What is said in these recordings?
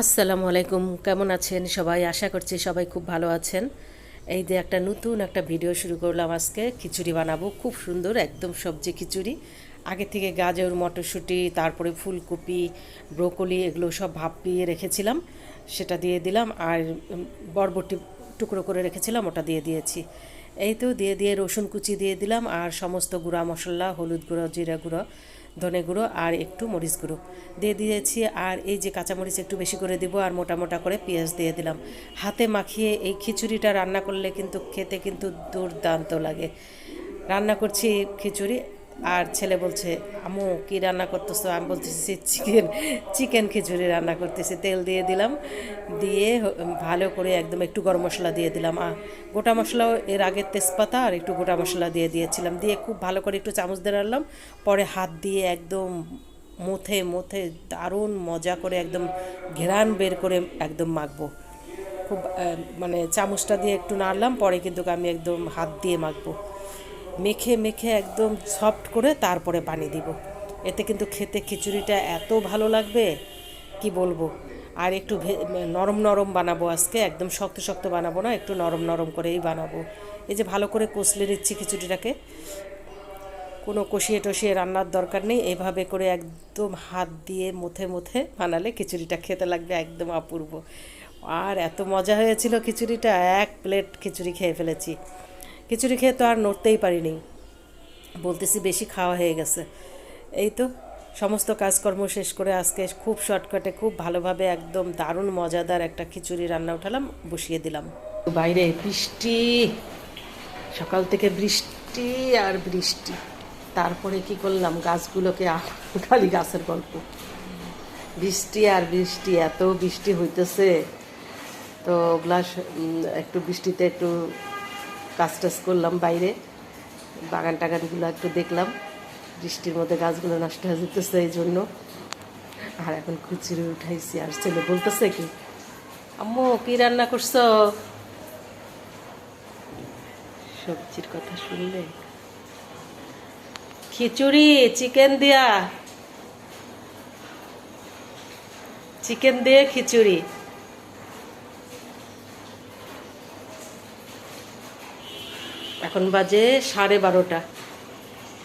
আসসালামু আলাইকুম, কেমন আছেন সবাই? আশা করছি সবাই খুব ভালো আছেন। এই যে একটা নতুন একটা ভিডিও শুরু করলাম আজকে। খিচুড়ি বানাবো, খুব সুন্দর একদম সবজি খিচুড়ি। আগে থেকে গাজর, মটরশুঁটি, তারপরে ফুলকপি, ব্রোকলি এগুলো সব ভাপিয়ে রেখেছিলাম, সেটা দিয়ে দিলাম আর বরবটি টুকরো করে রেখেছিলাম, ওটা দিয়ে দিয়েছি। এই তো দিয়ে দিয়ে রসুন কুচি দিয়ে দিলাম আর সমস্ত গুঁড়া মশলা, হলুদ গুঁড়ো, জিরা গুঁড়ো ধনে গুঁড়ো আর একটু মরিচ গুঁড়ো। দিয়ে দিয়েছি আর এই যে কাঁচামরিচ একটু বেশি করে দিব আর মোটা মোটা করে পেঁয়াজ দিয়ে দিলাম। হাতে মাখিয়ে এই খিচুড়িটা রান্না করলে কিন্তু খেতে কিন্তু দুর্দান্ত লাগে। রান্না করছি খিচুড়ি আর ছেলে বলছে আমু কি রান্না করতেছো? আমি বলতেছি, চিকেন চিকেন খিচুড়ি রান্না করতেছি। তেল দিয়ে দিলাম, দিয়ে ভালো করে একদম একটু গরম মশলা দিয়ে দিলাম। আর গোটা মশলাও এর আগে তেজপাতা আর একটু গোটা মশলা দিয়ে দিয়েছিলাম। দিয়ে খুব ভালো করে একটু চামচ দিয়ে রাখলাম। পরে হাত দিয়ে একদম মুথে মুথে দারুণ মজা করে একদম ঘেরান বের করে একদম মাখবো। খুব মানে চামচটা দিয়ে একটু নাড়লাম, পরে কিন্তু আমি একদম হাত দিয়ে মাখবো। মেখে মেখে একদম সফট করে তারপরে পানি দিব। এতে কিন্তু খেতে খিচুড়িটা এত ভালো লাগবে, কি বলব? আর একটু নরম নরম বানাবো আজকে, একদম শক্ত শক্ত বানাবো না, একটু নরম নরম করেই বানাবো। এই যে ভালো করে কষলে নিচ্ছি খিচুড়িটাকে। কোনো কষিয়ে টষিয়ে রান্নার দরকার নেই, এভাবে করে একদম হাত দিয়ে মুথে মুথে বানালে খিচুড়িটা খেতে লাগবে একদম অপূর্ব। আর এত মজা হয়েছিল খিচুড়িটা, এক প্লেট খিচুড়ি খেয়ে ফেলেছি। খিচুড়ি খেয়ে তো আর নড়তেই পারিনি। বলতেছি বেশি খাওয়া হয়ে গেছে। এই তো, সমস্ত কাজকর্ম শেষ করে আজকে খুব শর্টকাটে খুব ভালোভাবে একদম দারুণ মজাদার একটা খিচুড়ি রান্না উঠালাম, বসিয়ে দিলাম। বাইরে বৃষ্টি, সকাল থেকে বৃষ্টি আর বৃষ্টি। তারপরে কি করলাম, গাছগুলোকে খালি গাছের গল্প। বৃষ্টি আর বৃষ্টি, এত বৃষ্টি হইতেছে। তো গ্লাস একটু বৃষ্টিতে একটু কাজ টাজ করলাম বাইরে। বাগান টাগানগুলো একটু দেখলাম। বৃষ্টির মধ্যে গাছগুলো নষ্ট হয়ে যেতেছে এই জন্য। আর এখন খুচুরি উঠাইছি, আর ছেলে বলতেছে কি, আম্মু, কি রান্না করছ? সবজির কথা শুনলে? খিচুড়ি, চিকেন দিয়া। চিকেন দিয়ে খিচুড়ি। এখন বাজে সাড়ে বারোটা।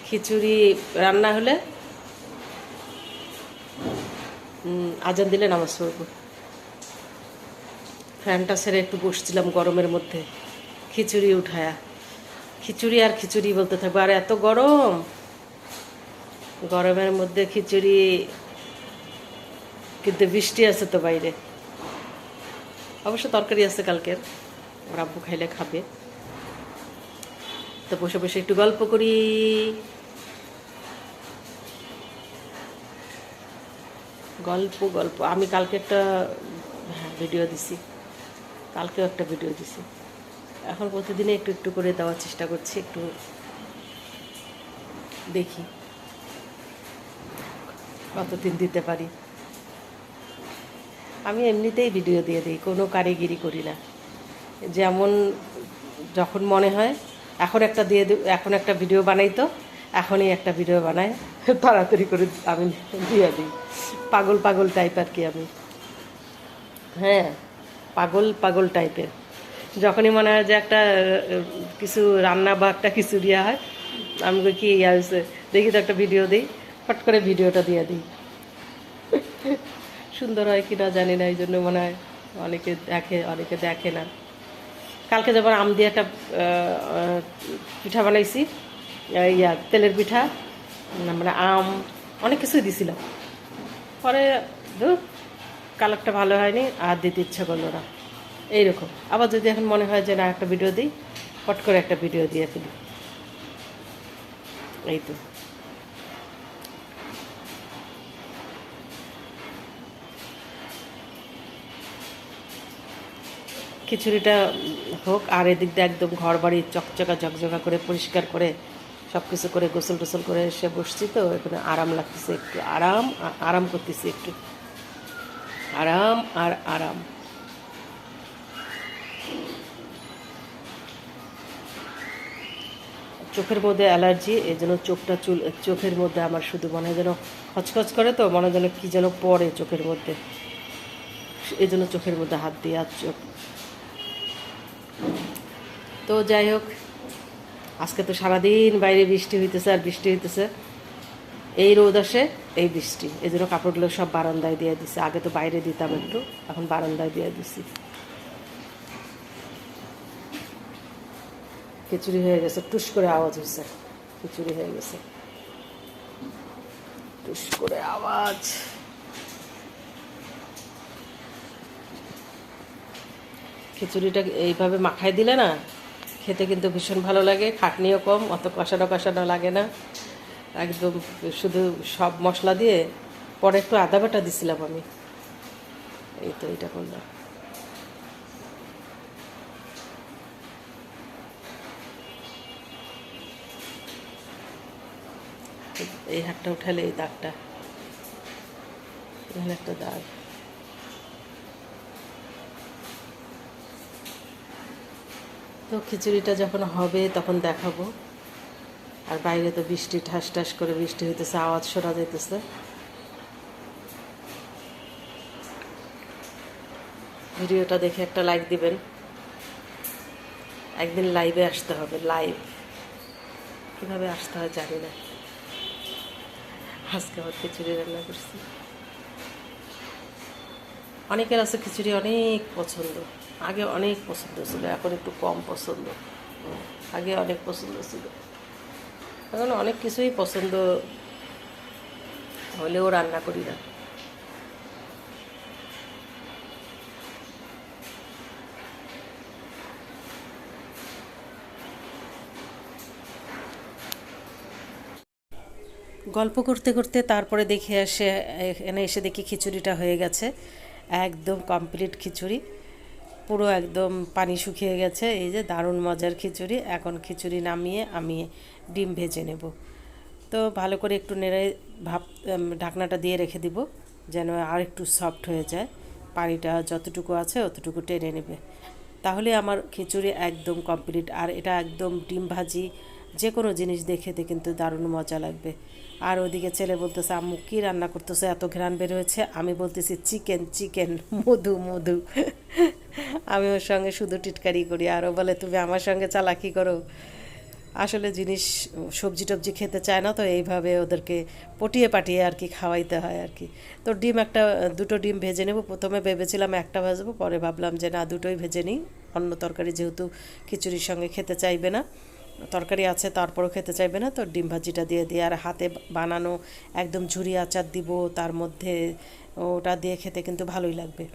খিচুড়ি রান্না হলে আজান দিলে নামাজ পড়ব। ফ্যানটা ছেড়ে একটু বসছিলাম গরমের মধ্যে, খিচুড়ি উঠায়া। খিচুড়ি আর খিচুড়ি বলতে থাকব। আর এত গরম! গরমের মধ্যে খিচুড়ি, কিন্তু বৃষ্টি আছে তো বাইরে। অবশ্য তরকারি আছে কালকের, ওর খাইলে খাবে। তো বসে বসে একটু গল্প করি। গল্প গল্প। আমি কালকে একটা হ্যাঁ ভিডিও দিছি। কালকেও একটা ভিডিও দিছি। এখন প্রতিদিনে একটু একটু করে দেওয়ার চেষ্টা করছি, একটু দেখি কতদিন দিতে পারি। আমি এমনিতেই ভিডিও দিয়ে দিই, কোনো কারিগিরি করি না। যেমন যখন মনে হয় এখন একটা দিয়ে এখন একটা ভিডিও বানাই তো, এখনই একটা ভিডিও বানাই। তাড়াতাড়ি করে আমি দিয়ে দিই। পাগল পাগল টাইপ আর কি আমি। হ্যাঁ পাগল পাগল টাইপের যখনই মনে হয় যে একটা কিছু রান্না বা একটা কিছু দেওয়া হয়, আমি কি হয়েছে দেখি তো একটা ভিডিও দিই। ফট করে ভিডিওটা দিয়ে দিই। সুন্দর হয় কি না জানি না এই জন্য মনে হয় অনেকে দেখে অনেকে দেখে না। কালকে যেমন আম দিয়ে একটা পিঠা বানাইছি ইয়া, তেলের পিঠা মানে আম, অনেক কিছুই দিছিলাম পরে কালারটা ভালো হয়নি, আর দিতে ইচ্ছা করল না। এইরকম। আবার যদি এখন মনে হয় যে না, একটা ভিডিও দিই পট করে একটা ভিডিও দিয়ে ফেলি। এই তো। খিচুড়িটা হোক, আর এদিক দিয়ে একদম ঘর বাড়ি চকচকা ঝকঝকা করে, পরিষ্কার করে সব কিছু করে, গোসল টোসল করে এসে বসছি তো, এখানে আরাম লাগতেছে একটু, আরাম আরাম করতেছি একটু। আরাম আর আরাম। চোখের মধ্যে অ্যালার্জি এই জন্য চোখটা চুল, চোখের মধ্যে আমার শুধু মনে যেন খচখচ করে তো, মনে যেন কী যেন পড়ে চোখের মধ্যে। এই জন্য চোখের মধ্যে হাত দিয়ে আর চোখ তো যাই হোক, আজকে তো সারাদিন বাইরে বৃষ্টি হইতেছে আর বৃষ্টি হইতেছে। এই রোদ আসে এই বৃষ্টি, এই জন্য কাপড়গুলো সব বারান্দায় দিয়ে দিছি। আগে তো বাইরে দিতাম একটু, এখন বারান্দায় দিয়ে দিছি। খিচুড়ি হয়ে গেছে, টুস করে আওয়াজ হয়েছে খিচুড়ি হয়ে গেছে। টুস করে আওয়াজ। খিচুড়িটা এইভাবে মাখায় দিলে না খেতে কিন্তু ভীষণ ভালো লাগে, খাটনিও কম, অত কষানো কষানো লাগে না। একদম শুধু সব মশলা দিয়ে পরে একটু আদা বাটা দিছিলাম আমি। এই তো এটা করলাম। এই হাতটা উঠালে এই দাগটা। এখানে একটা দাগ। তো খিচুড়িটা যখন হবে, তখন দেখাবো। আর বাইরে তো বৃষ্টি ঠাস ঠাস করে বৃষ্টি হইতেছে, আওয়াজ শোনা যাইতেছে। ভিডিওটা দেখে একটা লাইক দিবেন। একদিন লাইভে আসতে হবে লাইভ কীভাবে আসতে হয় জানি না। আজকে আবার খিচুড়ি রান্না করছি। অনেকের আছে খিচুড়ি অনেক পছন্দ। আগে অনেক পছন্দ ছিল, এখন একটু কম পছন্দ। আগে অনেক পছন্দ ছিল। এখন অনেক কিছুই পছন্দ হলেও রান্না করি না। গল্প করতে করতে তারপরে দেখে আসে এখানে এসে দেখি খিচুড়িটা হয়ে গেছে। একদম কমপ্লিট খিচুড়ি। পুরো একদম পানি শুকিয়ে গেছে। এই যে দারুণ মজার খিচুড়ি। এখন খিচুড়ি নামিয়ে আমি ডিম ভেজে নেব। তো ভালো করে একটু নেড়ে ভাপ ঢাকনাটা দিয়ে রেখে দিব যেন আর একটু সফট হয়ে যায়। পানিটা যতটুকু আছে অতটুকু টেনে নেবে। তাহলে আমার খিচুড়ি একদম কমপ্লিট আর এটা একদম ডিম ভাজি যে কোনো জিনিস দেখেতে কিন্তু দারুণ মজা লাগবে। আর ওদিকে ছেলে বলতেছে, আম্মু, কী রান্না করতেছে? এত ঘ্রাণ বের হয়েছে। আমি বলতেছি, চিকেন চিকেন, মধু মধু। আমি ওর সঙ্গে শুধু টিটকারি করি আরও বলে, তুমি আমার সঙ্গে চালাকি করো। আসলে জিনিস, সবজি টবজি খেতে চায় না তো, এইভাবে ওদেরকে পটিয়ে পাটিয়ে আর কি খাওয়াইতে হয় আর কি। তো ডিম একটা, দুটো ডিম ভেজে নেব। প্রথমে ভেবেছিলাম একটা ভাজবো, পরে ভাবলাম যে না, দুটোই ভেজে নিই। অন্য তরকারি যেহেতু খিচুড়ির সঙ্গে খেতে চাইবে না। তরকারি আছে, তারপরও খেতে চাইবে না, তো ডিম ভাজিটা দিয়ে দিয়ে আর হাতে বানানো একদম ঝুরি আচার দিব, তার মধ্যে ওটা দিয়ে খেতে কিন্তু ভালোই লাগবে।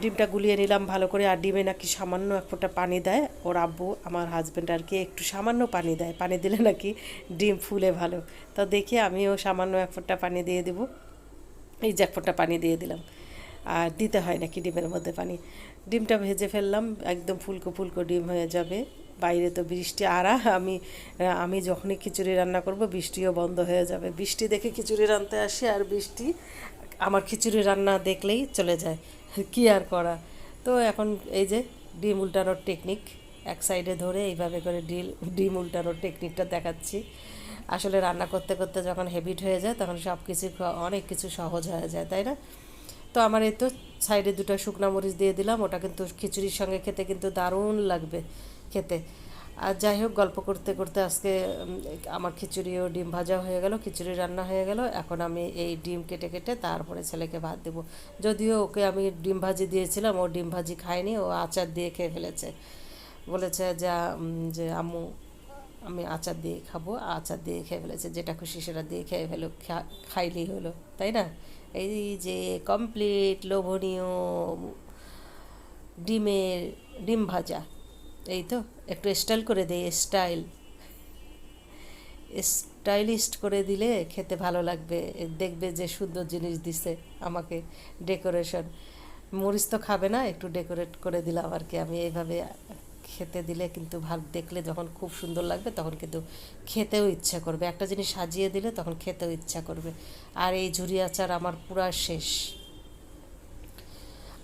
ডিমটা গুলিয়ে নিলাম ভালো করে, আর ডিমে নাকি সামান্য এক ফোঁটা পানি দেয়। ওর আব্বু, আমার হাজব্যান্ড আর কি, একটু সামান্য পানি দেয়। পানি দিলে নাকি ডিম ফুলে ভালো। তো দেখি আমিও সামান্য এক ফোঁটা পানি দিয়ে দেবো। এই যে এক ফোঁটা পানি দিয়ে দিলাম। আর দিতে হয় নাকি ডিমের মধ্যে পানি? ডিমটা ভেজে ফেললাম, একদম ফুলকো ফুলকো ডিম হয়ে যাবে। বাইরে তো বৃষ্টি, আরা আমি আমি যখনই খিচুড়ি রান্না করব, বৃষ্টিও বন্ধ হয়ে যাবে। বৃষ্টি দেখে খিচুড়ি রানতে আসি, আর বৃষ্টি আমার খিচুড়ি রান্না দেখলেই চলে যায়। কী আর করা? তো এখন এই যে ডিম উল্টানোর টেকনিক এক সাইডে ধরে এইভাবে করে ডিল, ডিম উল্টানোর টেকনিকটা দেখাচ্ছি। আসলে রান্না করতে করতে যখন হেবিট হয়ে যায়, তখন সব কিছু অনেক কিছু সহজ হয়ে যায়, তাই না? তো আমার এই তো সাইডে দুটো শুকনো মরিচ দিয়ে দিলাম, ওটা কিন্তু খিচুড়ির সঙ্গে খেতে কিন্তু দারুণ লাগবে খেতে। আর যাই হোক, গল্প করতে করতে আজকে আমার খিচুড়িও ডিম ভাজা হয়ে গেল, খিচুড়ি রান্না হয়ে গেল, এখন আমি এই ডিম কেটে কেটে তারপরে ছেলেকে ভাত দেবো। যদিও ওকে আমি ডিম ভাজি দিয়েছিলাম, ও ডিম ভাজি খায়নি, ও আচার দিয়ে খেয়ে ফেলেছে। বলেছে যা যে আম্মু, আমি আচার দিয়ে খাব, আচার দিয়ে খেয়ে ফেলেছে, যেটা খুশি সেটা দিয়ে খেয়ে ফেলো খাইলেই হলো, তাই না? এই যে কমপ্লিট লোভনীয় ডিমের, ডিম ভাজা, এই তো, একটু স্টাইল করে দেয় স্টাইল স্টাইলিস্ট করে দিলে খেতে ভালো লাগবে, দেখবে যে সুন্দর জিনিস দিছে আমাকে ডেকোরেশন মরিচ তো খাবে না, একটু ডেকোরেট করে দিলাম আর কি, আমি এইভাবে খেতে দিলে কিন্তু ভালো, দেখলে যখন খুব সুন্দর লাগবে তখন কিন্তু খেতেও ইচ্ছা করবে। একটা জিনিস সাজিয়ে দিলে তখন খেতেও ইচ্ছা করবে। আর এই ঝুরি আচার আমার পুরা শেষ।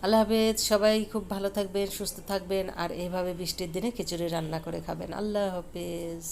আল্লাহ হাফেজ, সবাই খুব ভালো থাকবেন, সুস্থ থাকবেন, আর এইভাবে বৃষ্টির দিনে খিচুড়ি রান্না করে খাবেন। আল্লাহ হাফেজ।